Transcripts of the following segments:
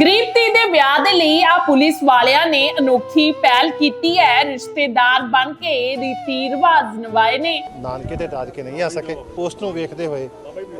ਗਰੀਬ ਧੀ ਦੇ ਵਿਆਹ ਦੇ ਲਈ ਆ ਪੁਲਿਸ ਵਾਲਿਆਂ ਨੇ ਅਨੋਖੀ ਪਹਿਲ ਕੀਤੀ ਹੈ। ਰਿਸ਼ਤੇਦਾਰ ਬਣ ਕੇ ਰੀਤੀ ਰਿਵਾਜ ਨਿਭਾਏ ਨੇ। ਨਾਨਕੇ ਤੇ ਦਾਦਕੇ ਨਹੀਂ ਆ ਸਕੇ। ਪੋਸਟ ਨੂੰ ਵੇਖਦੇ ਹੋਏ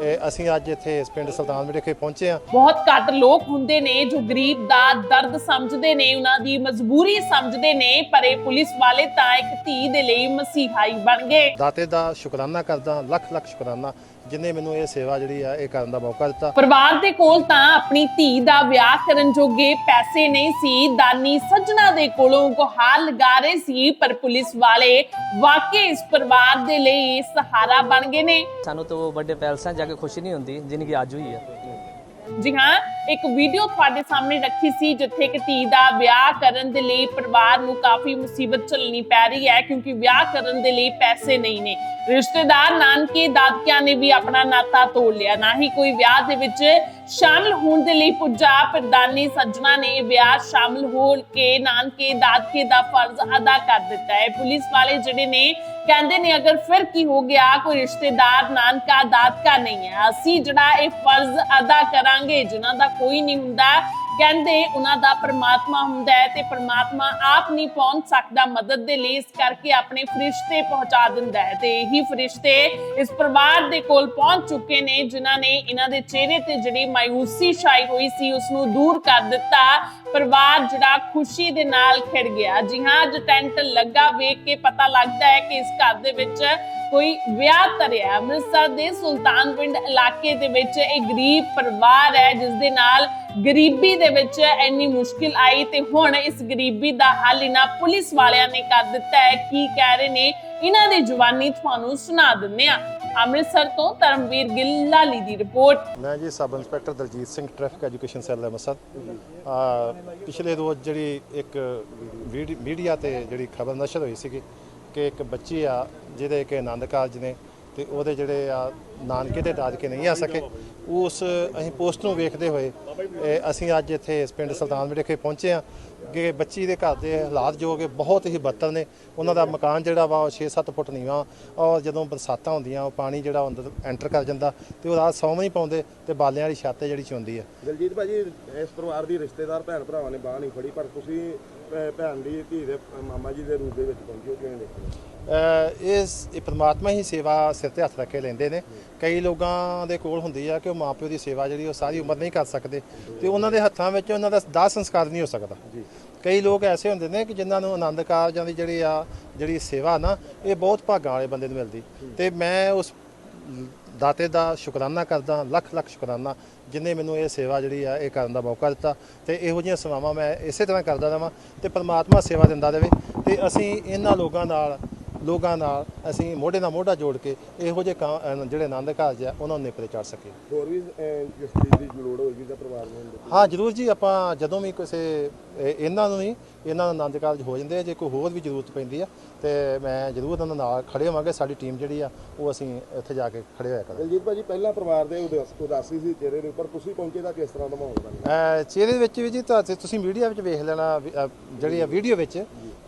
ਇਹ ਅਸੀਂ ਅੱਜ ਇੱਥੇ ਇਸ ਪਿੰਡ ਸੁਲਤਾਨ ਵਿਖੇ ਪਹੁੰਚੇ ਆ ਬਹੁਤ ਘੱਟ ਲੋਕ ਹੁੰਦੇ ਨੇ ਜੋ ਗਰੀਬ ਦਾ ਦਰਦ ਸਮਝਦੇ ਨੇ ਉਹਨਾਂ ਦੀ ਮਜਬੂਰੀ ਸਮਝਦੇ ਨੇ ਪਰ ਇਹ ਪੁਲਿਸ ਵਾਲੇ ਤਾਂ ਇੱਕ ਧੀ ਦੇ ਲਈ ਮਸੀਹਾਈ ਬਣ ਗਏ। ਦਾਤੇ ਦਾ ਸ਼ੁਕਰਾਨਾ ਕਰਦਾ ਲੱਖ ਲੱਖ ਸ਼ੁਕਰਾਨਾ। ਜਿਨੇ ਮੈਨੂੰ ਇਹ ਸੇਵਾ ਜਿਹੜੀ ਆ ਇਹ ਕਰਨ ਦਾ ਮੌਕਾ ਦਿੱਤਾ। ਪਰਿਵਾਰ ਦੇ ਕੋਲ ਤਾਂ ਆਪਣੀ ਧੀ ਦਾ ਵਿਆਹ ਕਰਨ ਜੋਗੇ ਪੈਸੇ ਨਹੀਂ ਸੀ। ਦਾਨੀ ਸੱਜਣਾ ਦੇ ਕੋਲੋਂ ਗੁਹਾਰ ਲਗਾ ਰਹੇ ਸੀ ਪਰ ਪੁਲਿਸ ਵਾਲੇ ਵਾਕਈ ਇਸ ਪਰਿਵਾਰ ਦੇ ਲਈ ਸਹਾਰਾ ਬਣ ਗਏ ਨੇ। ਸਾਨੂੰ ਤਾਂ ਉਹ ਵੱਡੇ ਪੈਲਸਾਂ ਜਾ ਕੇ ਖੁਸ਼ੀ ਨਹੀਂ ਹੁੰਦੀ ਜਿੰਨੀ ਕਿ ਅੱਜ ਹੋਈ ਹੈ ਜੀ ਹਾਂ, ਇੱਕ ਵੀਡੀਓ ਤੁਹਾਡੇ ਸਾਹਮਣੇ ਰੱਖੀ ਸੀ, ਜਿੱਥੇ ਕਿ ਧੀ ਦਾ ਵਿਆਹ ਕਰਨ ਦੇ ਲਈ ਪਰਿਵਾਰ ਨੂੰ ਕਾਫੀ ਮੁਸੀਬਤ ਝੱਲਣੀ ਪੈ ਰਹੀ ਹੈ, ਕਿਉਂਕਿ ਵਿਆਹ ਕਰਨ ਦੇ ਲਈ ਪੈਸੇ ਨਹੀਂ ਨੇ। ਰਿਸ਼ਤੇਦਾਰ ਨਾਨਕੇ ਦਾਦਕਿਆਂ ਨੇ ਵੀ ਆਪਣਾ ਨਾਤਾ ਤੋੜ ਲਿਆ। ਨਾ ਹੀ ਕੋਈ ਵਿਆਹ ਦੇ ਵਿੱਚ ਸ਼ਾਮਲ ਹੋਣ ਦੇ ਲਈ ਪੁੱਜਾ ਪ੍ਰਦਾਨੀ ਸੱਜਣਾ ਨੇ ਵਿਆਹ ਸ਼ਾਮਲ ਹੋ ਕੇ ਨਾਨਕੇ, ਦਾਦਕੇ ਦਾ ਫਰਜ਼ ਅਦਾ ਕਰ ਦਿੱਤਾ ਹੈ। ਪੁਲਿਸ ਵਾਲੇ ਜਿਹੜੇ ਨੇ ਕਹਿੰਦੇ ਨੇ, ਅਗਰ ਫਿਰ ਕੀ ਹੋ ਗਿਆ? ਕੋਈ ਰਿਸ਼ਤੇਦਾਰ, ਨਾਨਕਾ, ਦਾਦਕਾ ਨਹੀਂ ਹੈ। ਅਸੀਂ ਜਿਹੜਾ ਇਹ ਫਰਜ਼ ਅਦਾ ਕਰਾਂਗੇ, ਜਿਨ੍ਹਾਂ ਦਾ ਕੋਈ ਨਹੀਂ ਹੁੰਦਾ ਕਹਿੰਦੇ ਉਹਨਾਂ ਦਾ ਪ੍ਰਮਾਤਮਾ ਹੁੰਦਾ ਹੈ ਤੇ ਪ੍ਰਮਾਤਮਾ ਆਪ ਨਹੀਂ ਪਹੁੰਚ ਸਕਦਾ ਮਦਦ ਦੇ ਲਈ, ਇਸ ਕਰਕੇ ਆਪਣੇ ਫਰਿਸ਼ਤੇ ਪਹੁੰਚਾ ਦਿੰਦਾ ਹੈ ਤੇ ਇਹੀ ਫਰਿਸ਼ਤੇ ਇਸ ਪਰਿਵਾਰ ਦੇ ਕੋਲ ਪਹੁੰਚ ਚੁੱਕੇ ਨੇ, ਜਿਨ੍ਹਾਂ ਨੇ ਇਹਨਾਂ ਦੇ ਚਿਹਰੇ ਤੇ ਜਿਹੜੀ ਮਾਇੂਸੀ ਛਾਈ ਹੋਈ ਸੀ ਉਸ ਨੂੰ ਦੂਰ ਕਰ ਦਿੱਤਾ। ਪਰਿਵਾਰ ਜਿਹੜਾ ਖੁਸ਼ੀ ਦੇ ਨਾਲ ਖਿੜ ਗਿਆ। ਜੀ ਹਾਂ ਅੱਜ ਟੈਂਟ ਲੱਗਾ ਵੇਖ ਕੇ ਪਤਾ ਲੱਗਦਾ ਹੈ ਕਿ ਇਸ ਘਰ ਦੇ ਵਿੱਚ ਕੋਈ ਵਿਆਹ ਧਰਿਆ ਅੰਮ੍ਰਿਤਸਰ ਦੇ ਸੁਲਤਾਨਪਿੰਡ ਇਲਾਕੇ ਦੇ ਵਿੱਚ ਇਹ ਗਰੀਬ ਪਰਿਵਾਰ ਹੈ, ਜਿਸ ਦੇ ਨਾਲ ਗਰੀਬੀ ਦੇ ਵਿੱਚ ਇੰਨੀ ਮੁਸ਼ਕਿਲ ਆਈ ਤੇ ਹੁਣ ਇਸ ਗਰੀਬੀ ਦਾ ਹੱਲ ਇਹਨਾਂ ਪੁਲਿਸ ਵਾਲਿਆਂ ਨੇ ਕਰ ਦਿੱਤਾ ਹੈ। ਕੀ ਕਹਿ ਰਹੇ ਨੇ? ਇਹਨਾਂ ਦੀ ਜਵਾਨੀ ਤੁਹਾਨੂੰ ਸੁਣਾ ਦਿੰਦੇ ਆ ਅੰਮ੍ਰਿਤਸਰ ਤੋਂ ਧਰਮਵੀਰ ਗਿੱਲ ਲਾਲੀ ਦੀ ਰਿਪੋਰਟ। ਮੈਂ ਜੀ sub inspector Daljit Singh traffic education cell Amritsar ਆ, ਪਿਛਲੇ ਰੋਜ਼ ਜਿਹੜੀ ਇੱਕ ਵੀਡ- ਮੀਡੀਆ ਤੇ ਜਿਹੜੀ ਖਬਰ ਨਸ਼ਰ ਹੋਈ ਸੀਗੀ ਕਿ ਇੱਕ ਬੱਚੀ ਆ, ਜਿਹਦੇ ਕਿ ਆਨੰਦ ਕਾਰਜ ਨੇ ਤੇ ਉਹਦੇ ਜਿਹੜੇ ਆ ਨਾਨਕੇ ਤੇ ਦਾਦਕੇ ਨਹੀਂ ਆ ਸਕੇ ਉਸ ਅਸੀਂ ਪੋਸਟ ਨੂੰ ਵੇਖਦੇ ਹੋਏ ਅਸੀਂ ਅੱਜ ਇੱਥੇ ਇਸ ਪਿੰਡ ਸੁਲਤਾਨ ਵਿਖੇ ਪਹੁੰਚੇ ਆ ਕਿ ਬੱਚੀ ਦੇ ਘਰ ਦੇ ਹਾਲਾਤ ਜੋ ਕਿ ਬਹੁਤ ਹੀ ਬੱਤਰ ਨੇ ਉਹਨਾਂ ਦਾ ਮਕਾਨ ਜਿਹੜਾ ਵਾ 6-7 ਫੁੱਟ ਨੀਵਾਂ ਔਰ ਜਦੋਂ ਬਰਸਾਤਾਂ ਹੁੰਦੀਆਂ ਉਹ ਪਾਣੀ ਜਿਹੜਾ ਉਹ ਅੰਦਰ ਐਂਟਰ ਕਰ ਜਾਂਦਾ ਤੇ ਉਹ ਰਾਤ ਸੌਂ ਨਹੀਂ ਪਾਉਂਦੇ ਤੇ ਬਾਲਿਆਂ ਵਾਲੀ ਛੱਤ ਹੈ ਜਿਹੜੀ ਚੁੰਦੀ ਆ ਦਲਜੀਤ ਭਾਜੀ ਇਸ ਪਰਿਵਾਰ ਦੀ ਰਿਸ਼ਤੇਦਾਰ ਭੈਣ ਭਰਾਵਾਂ ਨੇ ਬਾਹ ਨਹੀਂ ਫੜੀ ਪਰ ਤੁਸੀਂ ਭੈਣ ਦੀ ਧੀ ਦੇ ਮਾਮਾ ਜੀ ਦੇ ਰੂਪ ਦੇ ਵਿੱਚ ਪਹੁੰਚੇ ਹੋ ਕਿਵੇਂ ਦੇਖਦੇ ਇਸ ਇਹ ਪ੍ਰਮਾਤਮਾ ਹੀ ਸੇਵਾ ਸਿਰ ਤੇ ਹੱਥ ਰੱਖ ਕੇ ਲੈਂਦੇ ਨੇ ਕਈ ਲੋਕਾਂ ਦੇ ਕੋਲ ਹੁੰਦੀ ਆ ਕਿ ਉਹ ਮਾਪਿਓ ਦੀ ਸੇਵਾ ਜਿਹੜੀ ਉਹ ਸਾਰੀ ਉਮਰ ਨਹੀਂ ਕਰ ਸਕਦੇ ਤੇ ਉਹਨਾਂ ਦੇ ਹੱਥਾਂ ਵਿੱਚ ਉਹਨਾਂ ਦਾ ਦਾਹ ਸੰਸਕਾਰ ਨਹੀਂ ਹੋ ਸਕਦਾ। ਕਈ ਲੋਕ ਐਸੇ ਹੁੰਦੇ ਨੇ ਕਿ ਜਿਨ੍ਹਾਂ ਨੂੰ ਆਨੰਦ ਕਾਰਜਾਂ ਦੀ ਜਿਹੜੀ ਆ ਜਿਹੜੀ ਸੇਵਾ ਨਾ ਇਹ ਬਹੁਤ ਭਾਗਾਂ ਵਾਲੇ ਬੰਦੇ ਨੂੰ ਮਿਲਦੀ। ਤੇ ਮੈਂ ਉਸ ਦਾਤੇ ਦਾ ਸ਼ੁਕਰਾਨਾ ਕਰਦਾ ਲੱਖ ਲੱਖ ਸ਼ੁਕਰਾਨਾ ਜਿਨੇ ਮੈਨੂੰ ਇਹ ਸੇਵਾ ਜਿਹੜੀ ਆ ਇਹ ਕਰਨ ਦਾ ਮੌਕਾ ਦਿੱਤਾ ਤੇ ਇਹੋ ਜਿਹੀਆਂ ਸੇਵਾਵਾਂ ਮੈਂ ਇਸੇ ਤਰ੍ਹਾਂ ਕਰਦਾ ਰਵਾਂ ਤੇ ਪਰਮਾਤਮਾ ਸੇਵਾ ਦਿੰਦਾ ਦੇਵੇ ਤੇ ਅਸੀਂ ਇਹਨਾਂ ਲੋਕਾਂ ਨਾਲ ਲੋਕਾਂ ਨਾਲ ਅਸੀਂ ਮੋਢੇ ਨਾਲ ਮੋਢਾ ਜੋੜ ਕੇ ਇਹੋ ਜਿਹੇ ਕਾਂ- ਅਹ ਜਿਹੜੇ ਆਨੰਦ ਕਾਰਜ ਆ ਉਹਨਾਂ ਨੂੰ ਨਿਪਰੇ ਚੜ ਸਕੀਏ ਹੋਰ ਵੀ ਅਹ, ਜਿਸ ਚੀਜ਼ ਦੀ ਲੋੜ ਹੋਏਗੀ ਤਾਂ ਪਰਿਵਾਰ ਨੂੰ। ਹਾਂ ਜਰੂਰ ਜੀ ਆਪਾਂ ਜਦੋਂ ਵੀ ਕਿਸੇ ਇਹ- ਇਹਨਾਂ ਨੂੰ ਹੀ ਇਹਨਾਂ ਦਾ ਆਨੰਦ ਕਾਰਜ ਹੋ ਜਾਂਦੇ ਆ ਜੇ ਕੋਈ ਹੋਰ ਵੀ ਜ਼ਰੂਰਤ ਪੈਂਦੀ ਆ ਤੇ ਮੈਂ ਜ਼ਰੂਰ ਉਹਨਾਂ ਨਾਲ ਖੜੇ ਹੋਵਾਂਗੇ ਸਾਡੀ ਟੀਮ ਜਿਹੜੀ ਆ ਉਹ ਅਸੀਂ ਉੱਥੇ ਜਾ ਕੇ ਖੜੇ ਹੋਇਆ ਕਰਾਂਗੇ ਦਲਜੀਤ ਭਾਜੀ ਪਹਿਲਾਂ ਪਰਿਵਾਰ ਦੇ ਉਦਾਸ- ਉਦਾਸੀ ਸੀ ਚਿਹਰੇ ਦੇ ਉੱਪਰ ਤੁਸੀਂ ਪਹੁੰਚੇ ਤਾਂ ਕਿਸ ਤਰ੍ਹਾਂ ਦਾ ਮਾਹੌਲ ਬਣ ਗਿਆ ਅਹ ਚਿਹਰੇ ਦੇ ਵਿੱਚ ਵੀ ਜੀ ਤਾਂ ਤੁਸੀਂ ਮੀਡੀਆ ਵਿੱਚ ਵੇਖ ਲੈਣਾ ਵੀ, ਅਹ ਜਿਹੜੀ ਆ ਵੀਡੀਓ ਵਿੱਚ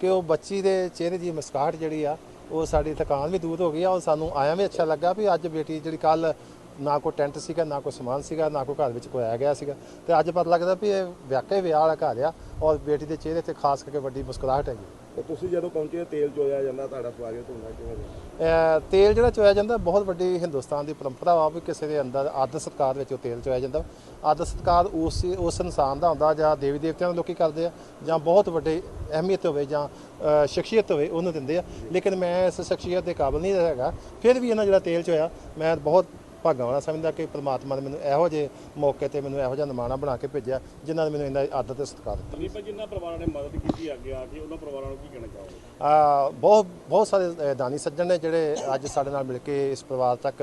ਕਿ ਉਹ ਬੱਚੀ ਦੇ ਚਿਹਰੇ ਦੀ ਮੁਸਕਾਹਟ ਜਿਹੜੀ ਆ, ਉਹ ਸਾਡੀ ਥਕਾਨ ਵੀ ਦੂਰ ਹੋ ਗਈ ਆ ਔਰ ਸਾਨੂੰ ਆਇਆ ਵੀ ਅੱਛਾ ਲੱਗਾ ਵੀ ਅੱਜ ਬੇਟੀ ਜਿਹੜੀ ਕੱਲ ਨਾ ਕੋਈ ਟੈਂਟ ਸੀਗਾ, ਨਾ ਕੋਈ ਸਮਾਨ ਸੀਗਾ, ਨਾ ਕੋਈ ਘਰ ਵਿੱਚ ਕੋਈ ਆਇਆ ਗਿਆ ਸੀਗਾ। ਤੇ ਅੱਜ ਪਤਾ ਲੱਗਦਾ ਵੀ ਇਹ ਵਾਕਈ ਵਿਆਹ ਵਾਲਾ ਘਰ ਆ ਔਰ ਬੇਟੀ ਦੇ ਚਿਹਰੇ ਤੇ ਖਾਸ ਕਰਕੇ ਵੱਡੀ ਮੁਸਕਰਾਹਟ ਹੈਗੀ। ਤੇ ਤੁਸੀਂ ਜਦੋਂ ਪਹੁੰਚੇ ਤੇਲ ਚੋਇਆ ਜਾਂਦਾ, ਤੁਹਾਡਾ ਸਵਾਗਤ ਹੁੰਦਾ ਕਿਵੇਂ ਦਾ? ਅਹ, ਤੇਲ ਜਿਹੜਾ ਚੋਇਆ ਜਾਂਦਾ, ਬਹੁਤ ਵੱਡੀ ਹਿੰਦੁਸਤਾਨ ਦੀ ਪਰੰਪਰਾ ਵਾ ਵੀ ਕਿਸੇ ਦੇ ਅੰਦਰ ਆਦਰ ਸਤਕਾਰ ਵਿੱਚ ਉਹ ਤੇਲ ਚੋਇਆ ਜਾਂਦਾ। ਆਦਰ ਸਤਕਾਰ ਉਸ ਉਸ ਇਨਸਾਨ ਦਾ ਹੁੰਦਾ ਜਾਂ ਦੇਵੀ ਦੇਵਤਿਆਂ ਨੂੰ ਲੋਕੀ ਕਰਦੇ ਆ, ਜਾਂ ਬਹੁਤ ਵੱਡੇ ਅਹਿਮੀਅਤ ਹੋਵੇ ਜਾਂ, ਅਹ, ਸ਼ਖਸੀਅਤ ਹੋਵੇ, ਉਹਨੂੰ ਦਿੰਦੇ ਆ। ਲੇਕਿਨ ਮੈਂ ਇਸ ਸ਼ਖਸੀਅਤ ਦੇ ਕਾਬਿਲ ਨਹੀਂ ਹੈਗਾ। ਫਿਰ ਵੀ ਇਹਨਾਂ ਜਿਹੜਾ ਤੇਲ ਚੋਇਆ, ਮੈਂ ਬਹੁਤ ਭਾਗਾਂ ਵਾਲਾ ਸਮਝਦਾ ਕਿ ਪ੍ਰਮਾਤਮਾ ਨੇ ਮੈਨੂੰ ਇਹੋ ਜਿਹੇ ਮੌਕੇ ਤੇ ਮੈਨੂੰ ਇਹੋ ਜਿਹਾ ਨਿਮਾਣਾ ਬਣਾ ਕੇ ਭੇਜਿਆ ਜਿਨ੍ਹਾਂ ਨੇ ਮੈਨੂੰ ਇੰਨਾ ਆਦਰ ਤੇ ਸਤਿਕਾਰ ਦਿੱਤਾ। ਦੀਪਾ ਜਿਨ੍ਹਾਂ ਪਰਿਵਾਰਾਂ ਨੇ ਮਦਦ ਕੀਤੀ ਅੱਗੇ ਆ ਕੇ ਉਹਨਾਂ ਪਰਿਵਾਰਾਂ ਨੂੰ ਕੀ ਕਹਿਣਾ ਚਾਹੋਗੇ? ਆ ਬਹੁਤ ਬਹੁਤ ਸਾਰੇ ਦਾਨੀ ਸੱਜਣ ਨੇ ਜਿਹੜੇ ਅੱਜ ਸਾਡੇ ਨਾਲ ਮਿਲ ਕੇ ਇਸ ਪਰਿਵਾਰ ਤੱਕ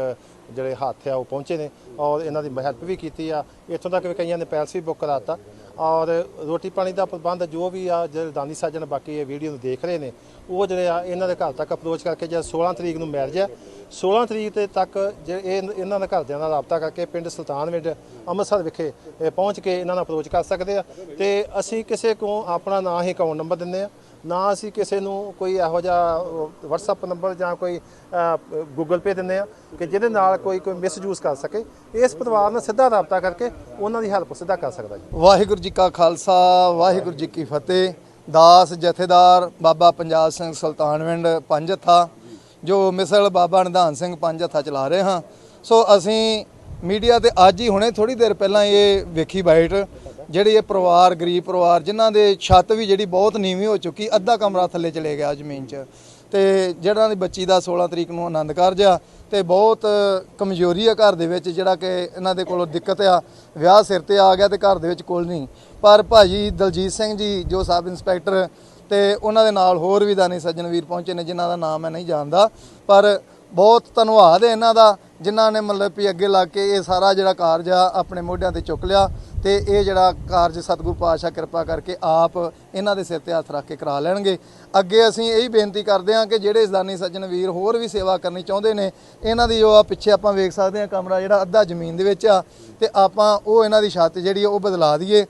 ਜਿਹੜੇ ਹੱਥ ਆ ਉਹ ਪਹੁੰਚੇ ਨੇ ਔਰ ਇਹਨਾਂ ਦੀ ਹੈਲਪ ਵੀ ਕੀਤੀ ਆ। ਇੱਥੋਂ ਤੱਕ ਵੀ ਕਈਆਂ ਨੇ ਪੈਲਸ ਵੀ ਬੁੱਕ ਕਰਾਤਾ। ਔਰ ਰੋਟੀ ਪਾਣੀ ਦਾ ਪ੍ਰਬੰਧ ਜੋ ਵੀ ਆ, ਜਿਹੜੇ ਦਾਨੀ ਸੱਜਣ ਬਾਕੀ ਇਹ ਵੀਡੀਓ ਨੂੰ ਦੇਖ ਰਹੇ ਨੇ, ਉਹ ਜਿਹੜੇ ਆ, ਇਹਨਾਂ ਦੇ ਘਰ ਤੱਕ ਅਪਰੋਚ ਕਰਕੇ ਜਦ 16 ਤਰੀਕ ਨੂੰ ਮੈਰਿਜ ਹੈ 16 ਤਰੀਕ ਤੇ ਤੱਕ ਜੇ ਇਹ ਇਹਨਾਂ ਦੇ ਘਰਦਿਆਂ ਨਾਲ ਰਾਬਤਾ ਕਰਕੇ ਪਿੰਡ ਸੁਲਤਾਨਵਿੰਡ ਅੰਮ੍ਰਿਤਸਰ ਵਿਖੇ ਪਹੁੰਚ ਕੇ ਇਹਨਾਂ ਨਾਲ ਅਪਰੋਚ ਕਰ ਸਕਦੇ ਆ। ਤੇ ਅਸੀਂ ਕਿਸੇ ਕੋਲ ਆਪਣਾ ਨਾਂ ਹੀ ਅਕਾਊਂਟ ਨੰਬਰ ਦਿੰਦੇ ਆ ਨਾ ਅਸੀਂ ਕਿਸੇ ਨੂੰ ਕੋਈ ਇਹੋ ਜਿਹਾ WhatsApp ਨੰਬਰ ਜਾਂ ਕੋਈ Google Pay ਦਿੰਦੇ ਆ ਕਿ ਜਿਹਦੇ ਨਾਲ ਕੋਈ ਕੋਈ ਮਿਸਯੂਜ਼ ਕਰ ਸਕੇ। ਇਸ ਪਰਿਵਾਰ ਨਾਲ ਸਿੱਧਾ ਰਾਬਤਾ ਕਰਕੇ ਉਹਨਾਂ ਦੀ ਹੈਲਪ ਸਿੱਧਾ ਕਰ ਸਕਦਾ ਜੀ। ਵਾਹਿਗੁਰੂ ਜੀ ਕਾ ਖਾਲਸਾ, ਵਾਹਿਗੁਰੂ ਜੀ ਕੀ ਫਤਿਹ। ਦਾਸ, ਜਥੇਦਾਰ, ਬਾਬਾ ਪੰਜਾਬ ਸਿੰਘ ਸੁਲਤਾਨਵਿੰਡ ਪੰਜ ਹੱਥਾ ਜੋ ਮਿਸਲ ਬਾਬਾ ਨਿਧਾਨ ਸਿੰਘ ਪੰਜ ਹੱਥਾ ਚਲਾ ਰਹੇ ਹਾਂ। ਸੋ ਅਸੀਂ ਮੀਡੀਆ ਤੇ ਅੱਜ ਹੀ ਹੁਣੇ ਥੋੜੀ ਦੇਰ ਪਹਿਲਾਂ ਇਹ ਵੇਖੀ ਬਾਈਟ ਜਿਹੜੇ ਇਹ ਪਰਿਵਾਰ, ਗਰੀਬ ਪਰਿਵਾਰ, ਜਿਨ੍ਹਾਂ ਦੇ ਛੱਤ ਵੀ ਜਿਹੜੀ ਬਹੁਤ ਨੀਵੀਂ ਹੋ ਚੁੱਕੀ, ਅੱਧਾ ਕਮਰਾ ਥੱਲੇ ਚਲੇ ਗਿਆ ਜ਼ਮੀਨ 'ਚ। ਤੇ ਜਿਹੜਾ ਦੀ ਬੱਚੀ ਦਾ 16 ਤਰੀਕ ਨੂੰ ਆਨੰਦ ਕਾਰਜ ਆ, ਤੇ ਬਹੁਤ ਕਮਜ਼ੋਰੀ ਆ ਘਰ ਦੇ ਵਿੱਚ, ਜਿਹੜਾ ਕਿ ਇਹਨਾਂ ਦੇ ਕੋਲੋਂ ਦਿੱਕਤ ਆ, ਵਿਆਹ ਸਿਰ ਤੇ ਆ ਗਿਆ ਤੇ ਘਰ ਦੇ ਵਿੱਚ ਕੋਲ ਨਹੀਂ। ਪਰ ਭਾਜੀ ਦਲਜੀਤ ਸਿੰਘ ਜੀ, ਜੋ ਸਬ ਇੰਸਪੈਕਟਰ, ਤੇ ਉਹਨਾਂ ਦੇ ਨਾਲ ਹੋਰ ਵੀ ਦਾਨੀ ਸੱਜਣ ਵੀਰ ਪਹੁੰਚੇ ਨੇ, ਜਿਨ੍ਹਾਂ ਦਾ ਨਾਮ ਮੈਂ ਨਹੀਂ ਜਾਣਦਾ। ਪਰ ਬਹੁਤ ਧੰਨਵਾਦ ਹੈ ਇਹਨਾਂ ਦਾ, ਜਿਨ੍ਹਾਂ ਨੇ ਮਤਲਬ ਵੀ ਅੱਗੇ ਲੱਗ ਕੇ ਇਹ ਸਾਰਾ ਜਿਹੜਾ ਕਾਰਜ ਆ, ਆਪਣੇ ਮੋਢਿਆਂ ਤੇ ਚੁੱਕ ਲਿਆ। ਤੇ ਇਹ ਜਿਹੜਾ ਕਾਰਜ ਸਤਿਗੁਰੂ ਪਾਤਸ਼ਾਹ ਕਿਰਪਾ ਕਰਕੇ ਆਪ ਇਹਨਾਂ ਦੇ ਸਿਰ ਤੇ ਹੱਥ ਰੱਖ ਕੇ ਕਰਾ ਲੈਣਗੇ। ਅੱਗੇ ਅਸੀਂ ਇਹੀ ਬੇਨਤੀ ਕਰਦੇ ਹਾਂ ਕਿ ਜਿਹੜੇ ਦਾਨੀ ਸੱਜਣ ਵੀਰ ਹੋਰ ਵੀ ਸੇਵਾ ਕਰਨੀ ਚਾਹੁੰਦੇ ਨੇ, ਇਹਨਾਂ ਦੀ ਜੋ ਆ ਪਿੱਛੇ ਆਪਾਂ ਵੇਖ ਸਕਦੇ ਹਾਂ ਕਮਰਾ ਜਿਹੜਾ ਅੱਧਾ ਜ਼ਮੀਨ ਦੇ ਵਿੱਚ ਆ, ਤੇ ਆਪਾਂ ਉਹ ਇਹਨਾਂ ਦੀ ਛੱਤ ਜਿਹੜੀ ਆ ਉਹ ਬਦਲਾ ਦਈਏ।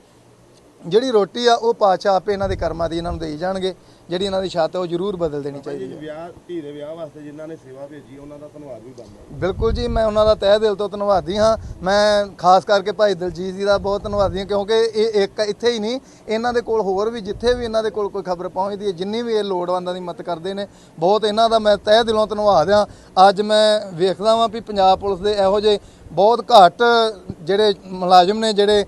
ਜਿਹੜੀ ਰੋਟੀ ਆ ਉਹ ਪਾਤਸ਼ਾਹ ਆਪੇ ਇਹਨਾਂ ਦੇ ਕਰਮਾਂ ਦੀ ਇਹਨਾਂ ਨੂੰ ਦੇਈ ਜਾਣਗੇ। ਜਿਹੜੀ ਇਹਨਾਂ ਦੀ ਛੱਤ ਆ ਉਹ ਜ਼ਰੂਰ ਬਦਲ ਦੇਣੀ ਚਾਹੀਦੀ ਹੈ। ਵਿਆਹ ਧੀ ਦੇ ਵਿਆਹ ਵਾਸਤੇ ਜਿਨ੍ਹਾਂ ਨੇ ਸੇਵਾ ਭੇਜੀ ਉਹਨਾਂ ਦਾ ਧੰਨਵਾਦ ਵੀ ਬਣਦਾ। ਬਿਲਕੁਲ ਜੀ ਮੈਂ ਉਹਨਾਂ ਦਾ ਤਹਿ ਦਿਲ ਤੋਂ ਧੰਨਵਾਦੀ ਹਾਂ। ਮੈਂ ਖਾਸ ਕਰਕੇ ਭਾਈ ਦਲਜੀਤ ਜੀ ਦਾ ਬਹੁਤ ਧੰਨਵਾਦੀ ਹਾਂ ਕਿਉਂਕਿ ਇਹ ਇੱਕ ਇੱਥੇ ਹੀ ਨਹੀਂ ਇਹਨਾਂ ਦੇ ਕੋਲ ਹੋਰ ਵੀ ਜਿੱਥੇ ਵੀ ਇਹਨਾਂ ਦੇ ਕੋਲ ਕੋਈ ਖਬਰ ਪਹੁੰਚਦੀ ਹੈ ਜਿੰਨੀ ਵੀ ਇਹ ਲੋੜਵੰਦਾਂ ਦੀ ਮਦਦ ਕਰਦੇ ਨੇ ਬਹੁਤ ਇਹਨਾਂ ਦਾ ਮੈਂ ਤਹਿ ਦਿਲੋਂ ਧੰਨਵਾਦ ਹਾਂ। ਅੱਜ ਮੈਂ ਵੇਖਦਾ ਵਾਂ ਵੀ ਪੰਜਾਬ ਪੁਲਿਸ ਦੇ ਇਹੋ ਜਿਹੇ ਬਹੁਤ ਘੱਟ ਜਿਹੜੇ ਮੁਲਾਜ਼ਮ ਨੇ ਜਿਹੜੇ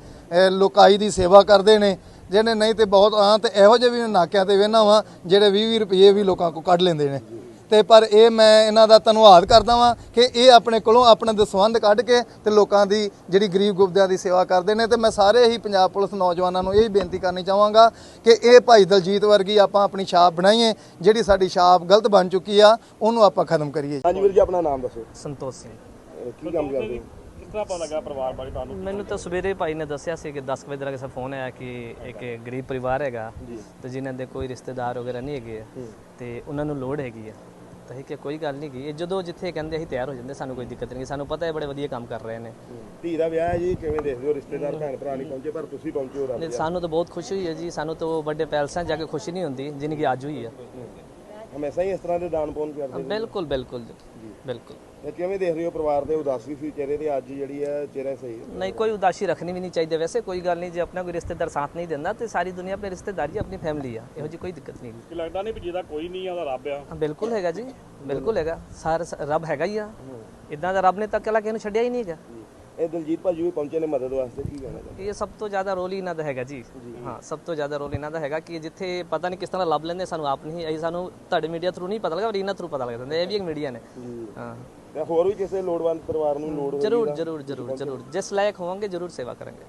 ਲੋਕਾਈ ਦੀ ਸੇਵਾ ਕਰਦੇ ਨੇ ਜਿਹਨੇ ਨਹੀਂ ਤੇ ਬਹੁਤ ਆ ਤੇ ਇਹੋ ਜਿਹੇ ਵੀ ਨਾਕਿਆਂ ਤੇ ਵੇਖਣਾ ਵਾਂ ਜਿਹੜੇ 20-20 ਰੁਪਏ ਵੀ ਲੋਕਾਂ ਕੋਲ ਕੱਢ ਲੈਂਦੇ ਨੇ। ਤੇ ਪਰ ਇਹ ਮੈਂ ਇਹਨਾਂ ਦਾ ਧੰਨਵਾਦ ਕਰਦਾ ਵਾਂ ਕਿ ਇਹ ਆਪਣੇ ਕੋਲੋਂ ਆਪਣੇ ਦਸਵੰਧ ਕੱਢ ਕੇ ਤੇ ਲੋਕਾਂ ਦੀ ਜਿਹੜੀ ਗਰੀਬ ਗੁਰਦਿਆਂ ਦੀ ਸੇਵਾ ਕਰਦੇ ਨੇ ਤੇ ਮੈਂ ਸਾਰੇ ਹੀ ਪੰਜਾਬ ਪੁਲਿਸ ਨੌਜਵਾਨਾਂ ਨੂੰ ਇਹ ਬੇਨਤੀ ਕਰਨੀ ਚਾਹਾਂਗਾ ਕਿ ਇਹ ਭਾਈ ਦਲਜੀਤ ਵਰਗੀ ਆਪਾਂ ਆਪਣੀ ਛਾਪ ਬਣਾਈਏ ਜਿਹੜੀ ਸਾਡੀ ਛਾਪ ਗਲਤ ਬਣ ਚੁੱਕੀ ਆ ਉਹਨੂੰ ਆਪਾਂ ਖਤਮ ਕਰੀਏ। ਹਾਂਜੀ ਵੀਰ ਜੀ ਆਪਣਾ ਨਾਮ ਦੱਸੋ। ਸੰਤੋਸ਼ ਸਿੰਘ। ਕੀ ਕੰਮ ਕਰਦੇ ਹੋ? ਤਰ੍ਹਾਂ ਪਤਾ ਲੱਗਾ ਪਰਿਵਾਰ ਬਾਰੇ ਤੁਹਾਨੂੰ? ਮੈਨੂੰ ਤਾਂ ਸਵੇਰੇ ਭਾਈ ਨੇ ਦੱਸਿਆ ਸੀ ਕਿ 10 ਵਜੇ ਦਾ ਕਿਸੇ ਫੋਨ ਆਇਆ ਕਿ ਇੱਕ ਗਰੀਬ ਪਰਿਵਾਰ ਹੈਗਾ ਤੇ ਜਿਨ੍ਹਾਂ ਦੇ ਕੋਈ ਰਿਸ਼ਤੇਦਾਰ ਵਗੈਰਾ ਨਹੀਂ ਹੈਗੇ ਤੇ ਉਹਨਾਂ ਨੂੰ ਲੋੜ ਹੈਗੀ ਆ। ਤਾਂ ਇਹ ਕਿ ਕੋਈ ਗੱਲ ਨਹੀਂ ਗੀ। ਇਹ ਜਦੋਂ ਜਿੱਥੇ ਕਹਿੰਦੇ ਅਸੀਂ ਤਿਆਰ ਹੋ ਜਾਂਦੇ ਸਾਨੂੰ ਕੋਈ ਦਿੱਕਤ ਨਹੀਂ ਸਾਨੂੰ ਪਤਾ ਹੈ ਬੜੇ ਵਧੀਆ ਕੰਮ ਕਰ ਰਹੇ ਨੇ। ਧੀ ਦਾ ਵਿਆਹ ਹੈ ਜੀ ਕਿਵੇਂ ਦੇਖਦੇ ਹੋ? ਰਿਸ਼ਤੇਦਾਰ ਭੈਣ ਭਰਾ ਨਹੀਂ ਪਹੁੰਚੇ ਪਰ ਤੁਸੀਂ ਪਹੁੰਚੇ ਹੋ ਰੱਬ ਸਾਨੂੰ ਤਾਂ ਬਹੁਤ ਖੁਸ਼ੀ ਹੋਈ ਹੈ ਜੀ। ਸਾਨੂੰ ਤਾਂ ਵੱਡੇ ਪੈਲਸਾਂ ਜਾ ਕੇ ਖੁਸ਼ੀ ਨਹੀਂ ਹੁੰਦੀ ਜਿੰਨੀ ਕਿ ਅੱਜ ਹੋਈ ਹੈ। ਹਮੇਸ਼ਾ ਹੀ ਇਸ ਤਰ੍ਹਾਂ ਦੇ ਦਾਨ ਪੁੰਨ ਕਰਦੇ ਬਿਲਕੁਲ ਬਿਲਕੁਲ ਜੀ। ਬਿਲਕੁਲ। ਤੇ ਕਿਵੇਂ ਦੇਖ ਰਹੇ ਹੋ ਪਰਿਵਾਰ ਦੇ ਉਦਾਸੀ ਸੀ ਚਿਹਰੇ ਤੇ ਅੱਜ ਜਿਹੜੀ ਹੈ ਚਿਹਰਾ ਸਹੀ? ਹੈ ਨਹੀਂ ਕੋਈ ਉਦਾਸੀ ਰੱਖਣੀ ਵੀ ਨਹੀਂ ਚਾਹੀਦੀ ਵੈਸੇ ਕੋਈ ਗੱਲ ਨਹੀਂ ਜੇ ਆਪਣਾ ਕੋਈ ਰਿਸ਼ਤੇਦਾਰ ਸਾਥ ਨਹੀਂ ਦਿੰਦਾ ਤੇ ਸਾਰੀ ਦੁਨੀਆ ਆਪਣੇ ਰਿਸ਼ਤੇਦਾਰੀ ਆਪਣੀ ਫੈਮਿਲੀ ਆ ਇਹੋ ਜੀ ਕੋਈ ਦਿੱਕਤ ਨਹੀਂ ਕਿ ਲੱਗਦਾ ਨਹੀਂ ਵੀ ਜਿਹਦਾ ਕੋਈ ਨਹੀਂ ਆ ਉਹਦਾ ਰੱਬ ਆ। ਹਾਂ, ਬਿਲਕੁਲ ਹੈਗਾ ਜੀ ਬਿਲਕੁਲ ਹੈਗਾ ਸਾਰ ਰੱਬ ਹੈਗਾ ਹੀ ਆ। ਇਦਾਂ ਦਾ ਰੱਬ ਨੇ ਤਾਂ ਕਲਾ ਕਿਸੇ ਨੂੰ ਛੱਡਿਆ ਹੀ ਨਹੀਂ ਹੈਗਾ। ਇਹ ਦਲਜੀਤ ਭਾਜੀ ਵੀ ਪਹੁੰਚੇ ਨੇ ਮਦਦ ਵਾਸਤੇ ਕੀ ਕਹਿਣਾ ਚਾਹੁੰਦੇ? ਇਹ ਸਭ ਤੋਂ ਜ਼ਿਆਦਾ ਰੋਲ ਹੀ ਇਹਨਾਂ ਦਾ ਹੈਗਾ ਜੀ। ਹਾਂ ਸਭ ਤੋਂ ਜ਼ਿਆਦਾ ਰੋਲ ਇਹਨਾਂ ਦਾ ਹੈਗਾ ਕਿ ਜਿੱਥੇ ਪਤਾ ਨਹੀਂ ਕਿਸ ਤਰ੍ਹਾਂ ਲੱਭ ਲੈਂਦੇ ਸਾਨੂੰ ਆਪ ਨਹੀਂ ਇਹ ਸਾਨੂੰ ਤੁਹਾਡੇ ਮੀਡੀਆ ਥਰੂ ਨਹੀਂ ਪਤਾ ਲੱਗਾ ਪਰ ਇਹਨਾਂ ਥਰੂ ਪਤਾ ਲੱਗ ਜਾਂਦਾ ਇਹ ਵੀ ਇੱਕ ਮੀਡੀਆ ਨੇ। ਹਾਂ। ਹੋਰ ਵੀ ਕਿਸੇ ਲੋੜਵੰਦ ਪਰਿਵਾਰ ਨੂੰ ਲੋੜ ਹੋਈ ਜਰੂਰ ਜਰੂਰ ਜਰੂਰ ਜਰੂਰ। ਜਿਸ ਲਾਇਕ ਹੋਵਾਂਗੇ ਜਰੂਰ ਸੇਵਾ ਕਰਾਂਗੇ।